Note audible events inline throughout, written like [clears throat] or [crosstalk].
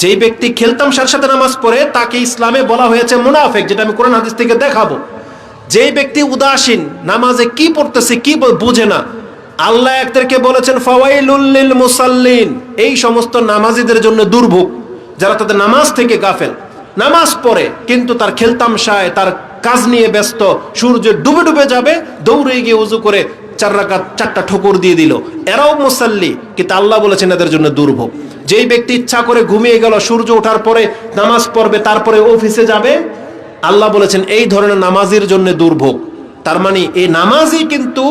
যেই ব্যক্তি খেলতামশার সাথে নামাজ পড়ে, তাকে ইসলামে বলা হয়েছে মুনাফেক, যেটা আমি কোরআন হাদিস থেকে দেখাবো। যেই ব্যক্তি উদাসীন, নামাজে কি পড়তেছে, কি বুঝে না, আল্লাহ একদেরকে বলেছেন ফাওয়াইলুল্লিল মুসাল্লিন এই সমস্ত নামাজিদের জন্য দুর্ভোগ, যারা তাদের নামাজ থেকে গাফেল। নামাজ পড়ে, কিন্তু তার খেলতাম খেলতামশায়, তার কাজ নিয়ে ব্যস্ত, সূর্য ডুবে ডুবে যাবে, দৌড়ে গিয়ে উজু করে চার রাকাত চারটা ঠোকর দিয়ে দিল। এরাও মুসাল্লি, কিন্তু আল্লাহ বলেছেন এদের জন্য দুর্ভোগ। যেই ব্যক্তি ইচ্ছা করে ঘুমিয়ে গেল, সূর্য ওঠার পরে নামাজ পড়বে, তারপরে অফিসে যাবে, আল্লাহ বলেছেন এই ধরনের নামাজির জন্য দুর্ভোগ। তার মানে এই নামাজই কিন্তু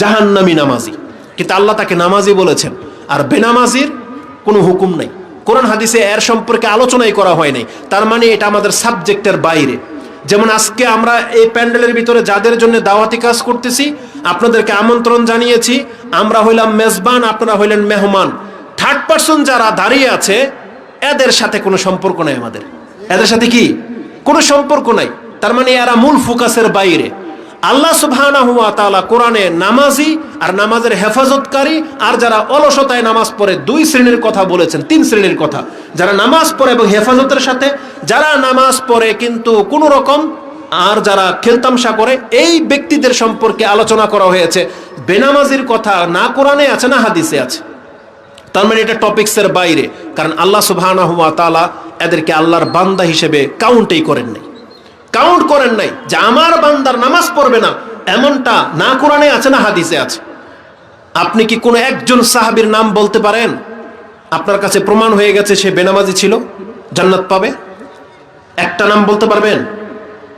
জাহান্নামী নামাজি কিন্তু আল্লাহ তাকে নামাজি বলেছেন। আর বেনামাজির কোনো হুকুম নাই। কোরআন হাদিসে এর সম্পর্কে আলোচনাই করা হয় নাই। তার মানে এটা আমাদের সাবজেক্টের বাইরে। যেমন আজকে আমরা এই প্যান্ডেলের ভিতরে যাদের জন্য দাওয়াতি কাজ করতেছি, আপনাদেরকে আমন্ত্রণ জানিয়েছি, আমরা হইলাম মেজবান, আপনারা হইলেন মেহমান। থার্ড পার্সন যারা দাঁড়িয়ে আছে, এদের সাথে কোনো সম্পর্ক নাই আমাদের। এদের সাথে কি? কোনো সম্পর্ক নাই। তার মানে এরা মূল ফোকাসের বাইরে। আল্লাহ সুবহানাহু ওয়া তাআলা কোরআনে নামাজি আর নামাজের হেফাজতকারী আর যারা অলসতায় নামাজ পড়ে দুই শ্রেণির কথা বলেছেন, তিন শ্রেণির কথা। যারা নামাজ পড়ে এবং হেফাজতের সাথে, যারা নামাজ পড়ে কিন্তু কোনো রকম আর যারা খেলতামশা করে, এই ব্যক্তিদের সম্পর্কে আলোচনা করা হয়েছে। বেনামাজির কথা না কোরআনে আছে, না হাদিসে আছে। তার মানে এটা টপিক্সের বাইরে, কারণ আল্লাহ তাআলা এদেরকে আল্লাহর বান্দা হিসেবে কাউন্টেই করেন নাই কাউন্ট করেন নাই যে আমার বান্দার নামাজ পড়বে না, এমনটা না কোরআনে আছে, না হাদিসে আছে। আপনি কি কোনো একজন সাহাবীর নাম বলতে পারেন? আপনার কাছে প্রমাণ হয়ে গেছে সে বেনামাজি ছিল, জান্নাত পাবে। একটা নাম বলতে পারবেন?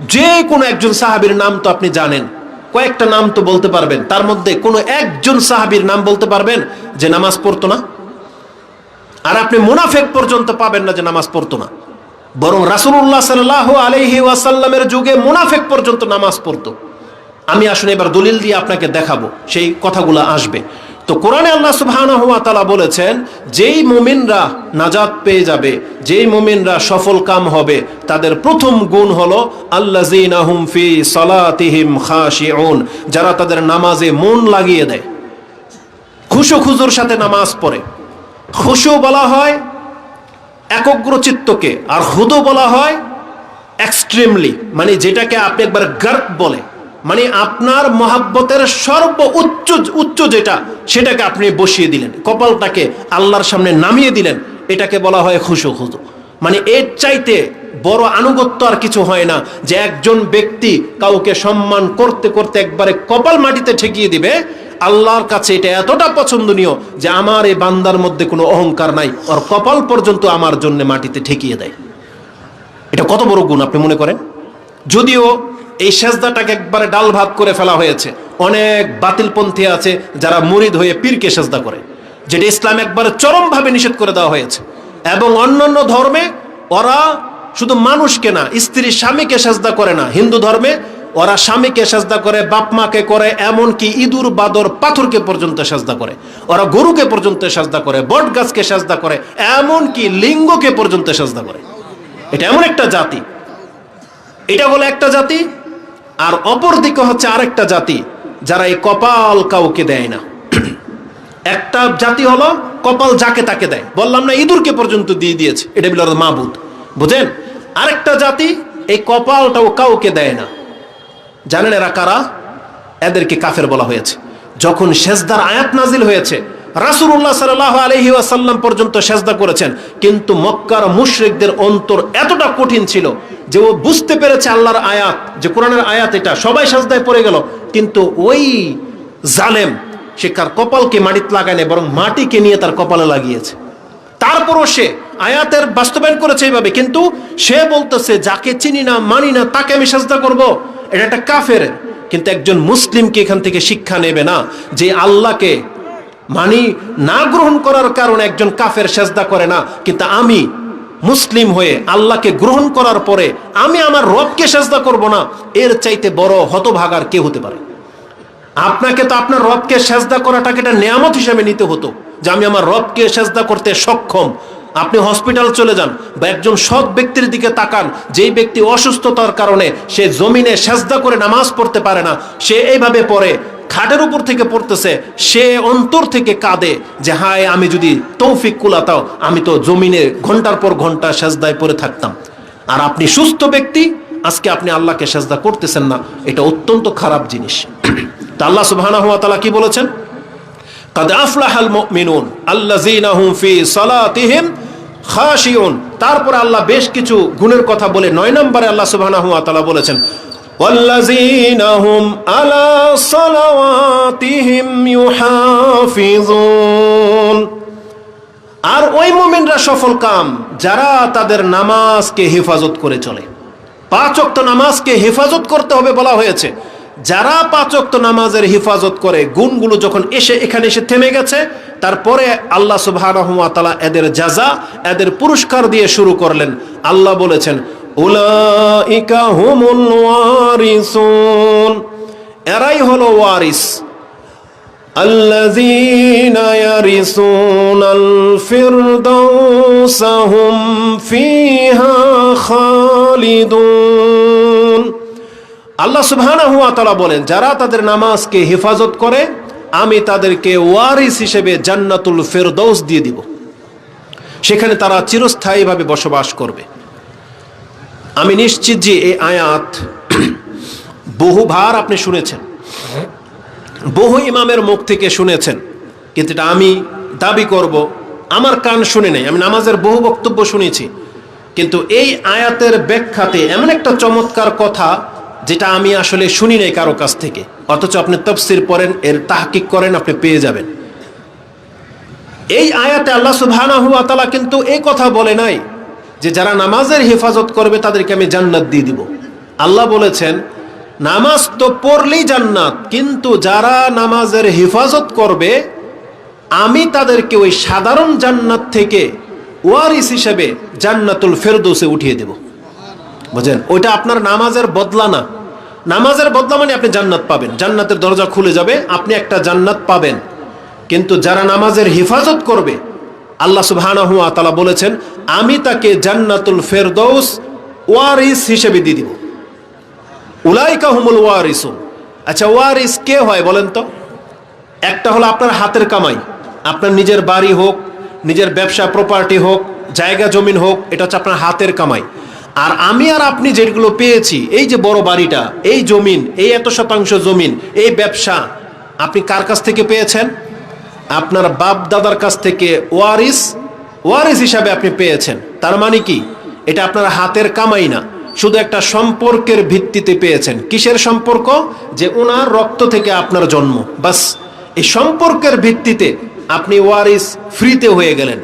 যে কোনো একজন সাহাবীর নাম তো আপনি জানেন। কয়েকটা নাম তো বলতে পারবেন। তার মধ্যে কোনো একজন সাহাবীর নাম বলতে পারবেন যে নামাজ পড়তো না? আর আপনি মুনাফেক পর্যন্ত পাবেন না যে নামাজ পড়তো না। বরং রাসুল্লাহ সাল্লাহ আলহি ওয়াসাল্লামের যুগে মুনাফেক পর্যন্ত নামাজ পড়তো। আমি আসলে এবার দলিল দিয়ে আপনাকে দেখাবো, সেই কথাগুলো আসবে। তো কোরআনে আল্লাহ সুবহানাহু ওয়া তাআলা বলেছেন, যেই মুমিনরা নাজাত পেয়ে যাবে, যেই মুমিনরা সফল কাম হবে, তাদের প্রথম গুণ হলো আল্লাযীনা হুম ফি খাশিউন, যারা তাদের নামাজে মন লাগিয়ে দেয়। খুশো খুজুর সাথে নামাজ পড়ে। খুশো বলা হয় একগ্র চিত্তকে আর হুদু বলা হয় এক্সট্রিমলি মানে যেটাকে আপনি একবার গার্ক বলে। মানে আপনার মহাব্বতের সর্ব উচ্চ উচ্চ যেটা, সেটাকে আপনি বসিয়ে দিলেন। কপালটাকে আল্লাহর সামনে নামিয়ে দিলেন। এটাকে বলা হয় খুশু খুদু। মানে এর চাইতে বড় আনুগত্য আর কিছু হয় না যে একজন ব্যক্তি কাউকে সম্মান করতে করতে একবারে কপাল মাটিতে ঠেকিয়ে দিবে আল্লাহর কাছে এটা এতটা পছন্দনীয় যে আমার এই বান্দার মধ্যে কোনো অহংকার নাই। ওর কপাল পর্যন্ত আমার জন্য মাটিতে ঠেকিয়ে দেয়। এটা কত বড় গুণ, আপনি মনে করেন? যদিও এই সেজদাটাকে একবারে ডাল ভাত করে ফেলা হয়েছে। অনেক বাতিলপন্থী আছে যারা মুরিদ হয়ে পীরকে সেজদা করে, যেটা ইসলাম একবারে চরমভাবে নিষেধ করে দেওয়া হয়েছে। এবং অন্যান্য ধর্মে ওরা শুধু মানুষকে না, স্ত্রী স্বামীকে সেজদা করে না। হিন্দু ধর্মে ওরা স্বামীকে সেজদা করে, বাপ মাকে করে, এমনকি ইঁদুর, বাদর, পাথরকে পর্যন্ত সেজদা করে। ওরা গরুকে পর্যন্ত সেজদা করে বট গাছকে সেজদা করে, এমনকি লিঙ্গকে পর্যন্ত সেজদা করে। এটা এমন একটা জাতি। এটা হলো একটা জাতি, আর অপর দিকে হচ্ছে আরেকটা জাতি, যারা এই কপাল কাউকে দেয় না। [clears throat] একটা জাতি হলো, কপাল যাকে তাকে দেয়। বললাম না, ইঁদুরকে পর্যন্ত দিয়ে দিয়েছে। এটা বিল মাবুদ। বুঝেন? আরেকটা জাতি, এই কপালটাও কাউকে দেয় না। জানেন এরা কারা? এদেরকে কাফের বলা হয়েছে। যখন সেজদার আয়াত নাজিল হয়েছে রাসুল্লাহ সাল্লাহ আলহি আসাল্লাম পর্যন্ত সেজদা করেছেন। কিন্তু মক্কার মুশরিকদের অন্তর এতটা কঠিন ছিল যে ও বুঝতে পেরেছে আল্লাহর আয়াত, যে কোরআনের আয়াত এটা। সবাই সাজদায় পড়ে গেল। কিন্তু ওই জালেম, সে কার কপালকে মাটিতে লাগায় বরং মাটিকে নিয়ে তার কপালে লাগিয়েছে। তারপরও সে আয়াতের বাস্তবায়ন করেছে এইভাবে। কিন্তু সে বলতেছে, যাকে চিনি না, মানি না, তাকে আমি সাজদা করব। এটা একটা কাফের। কিন্তু একজন মুসলিমকে এখান থেকে শিক্ষা নেবে না যে আল্লাহকে মানি না গ্রহণ করার কারণে একজন কাফের সেজদা করে না। কিন্তু আমি মুসলিম হয়ে আল্লাহকে গ্রহণ করার পরে আমি আমার রবকে সেজদা করব না, এর চাইতে বড় হতভাগার কে হতে পারে? আপনাকে তো আপনার রবকে সেজদা করাটাকে একটা নিয়ামত হিসেবে নিতে হতো যে আমি আমার রবকে সেজদা করতে সক্ষম। আপনি হসপিটাল চলে যান, বা একজন সৎ ব্যক্তির দিকে তাকান, যেই ব্যক্তি অসুস্থতার কারণে সে জমিনে সেজদা করে নামাজ পড়তে পারে না, সে এইভাবে পড়ে, খাটের উপর থেকে পড়তেছে, সে অন্তর থেকে কাঁদে যে, হায়, আমি যদি তৌফিক কুলাতাও, আমি তো জমিনে ঘণ্টার পর ঘণ্টা সেজদায় পড়ে থাকতাম। আর আপনি সুস্থ ব্যক্তি, আজকে আপনি আল্লাহকে সেজদা করতেছেন না, এটা অত্যন্ত খারাপ জিনিস। তা আল্লাহ তাআলা কি বলেছেন? কাদ আফলাহাল মুমিনুন আল্লাযীনা হুম ফি সালাতিহিম খাশিউন। তারপরে আল্লাহ বেশ কিছু গুণের কথা বলে নয় নম্বরে আল্লাহ তাআলা বলেছেন আর ওই মুমিনরা সফল কাম, যারা তাদের নামাজকে হেফাজত করে চলে। পাঁচ ওয়াক্ত নামাজকে হেফাজত করতে হবে বলা হয়েছে। যারা পাঁচ ওয়াক্ত নামাজের হেফাজত করে গুণগুলো যখন এসে এখানে এসে থেমে গেছে তারপরে আল্লাহ সুবহানাহু ওয়া তাআলা এদের জাযা এদের পুরস্কার দিয়ে শুরু করলেন আল্লাহ বলেছেন উলাইকা হুমুল ওয়ারিসুন এরাই হলো ওয়ারিস الذين يرثون الفردوس هم فيها خالدون আল্লাহ সুবহানাহু ওয়া তাআলা বলেন, যারা তাদের নামাজকে হেফাজত করে, আমি তাদেরকে ওয়ারিস হিসেবে জান্নাতুল ফেরদৌস দিয়ে দিব। সেখানে তারা চিরস্থায়ীভাবে বসবাস করবে। আমি নিশ্চিত যে এই আয়াত বহুবার আপনি শুনেছেন। বহু ইমামের মুখ থেকে শুনেছেন। কিন্তু এটা আমি দাবি করব, আমার কান শুনে নেই। আমি নামাজের বহু বক্তব্য শুনেছি। কিন্তু এই আয়াতের ব্যাখ্যাতে এমন একটা চমৎকার কথা যেটা আমি আসলে শুনি নাই কারও কাছ থেকে। অথচ আপনি তফসির পড়েন, এর তাহকিক করেন, আপনি পেয়ে যাবেন। এই আয়াতে আল্লাহ সুবহানাহু ওয়া তাআলা কিন্তু এই কথা বলে নাই যে যারা নামাজের হেফাজত করবে তাদেরকে আমি জান্নাত দিয়ে দিব। আল্লাহ বলেছেন, নামাজ তো পড়লেই জান্নাত, কিন্তু যারা নামাজের হেফাজত করবে, আমি তাদেরকে ওই সাধারণ জান্নাত থেকে ওয়ারিস হিসেবে জান্নাতুল ফেরদৌসে উঠিয়ে দেব। বুঝেন? ওইটা আপনার নামাজের বদলা না। নামাজের বদলা মানে আপনি জান্নাত পাবেন। জান্নাতের দরজা খুলে যাবে, আপনি একটা জান্নাত পাবেন। কিন্তু যারা নামাজের হেফাজত করবে, আল্লাহ সুবহানাহু ওয়া তাআলা বলেছেন, আমি তাকে জান্নাতুল ফেরদৌস ওয়ারিস হিসেবে দিয়ে দিব। উলাইকা হুমুল ওয়ারিসুন। আচ্ছা ওয়ারিস কে হয় বলেন তো? একটা হলো আপনার হাতের কামাই। আপনার নিজের বাড়ি হোক, নিজের ব্যবসা প্রপার্টি হোক, জায়গা, জমিন হোক, এটা হচ্ছে আপনার হাতের কামাই। আর আমি আর আপনি যেগুলো পেয়েছি, এই যে বড় বাড়িটা, এই জমিন, এই এত শতাংশ জমিন, এই ব্যবসা, আপনি কার কাছ থেকে পেয়েছেন? আপনার বাপ দাদার কাছ থেকে ওয়ারিস ওয়ারিস হিসাবে আপনি পেয়েছেন। তার মানে কি? এটা আপনার হাতের কামাই না, শুধু একটা সম্পর্কের ভিত্তিতে পেয়েছেন। কিসের সম্পর্ক? যে ওনার রক্ত থেকে আপনার জন্ম। বাস, এই সম্পর্কের ভিত্তিতে আপনি ওয়ারিস ফ্রিতে হয়ে গেলেন।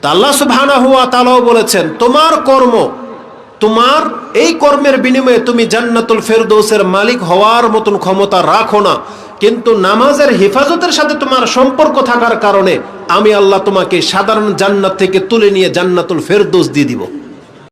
তা আল্লাহ সুবহানাহু ওয়া তাআলাও বলেছেন, তোমার কর্ম তোমার এই কর্মের বিনিময়ে তুমি জান্নাতুল ফেরদৌসের মালিক হওয়ার মতন ক্ষমতা রাখো না। কিন্তু নামাজের হেফাজতের সাথে তোমার সম্পর্ক থাকার কারণে আমি আল্লাহ তোমাকে সাধারণ জান্নাত থেকে তুলে নিয়ে জান্নাতুল ফেরদৌস দিয়ে দিব।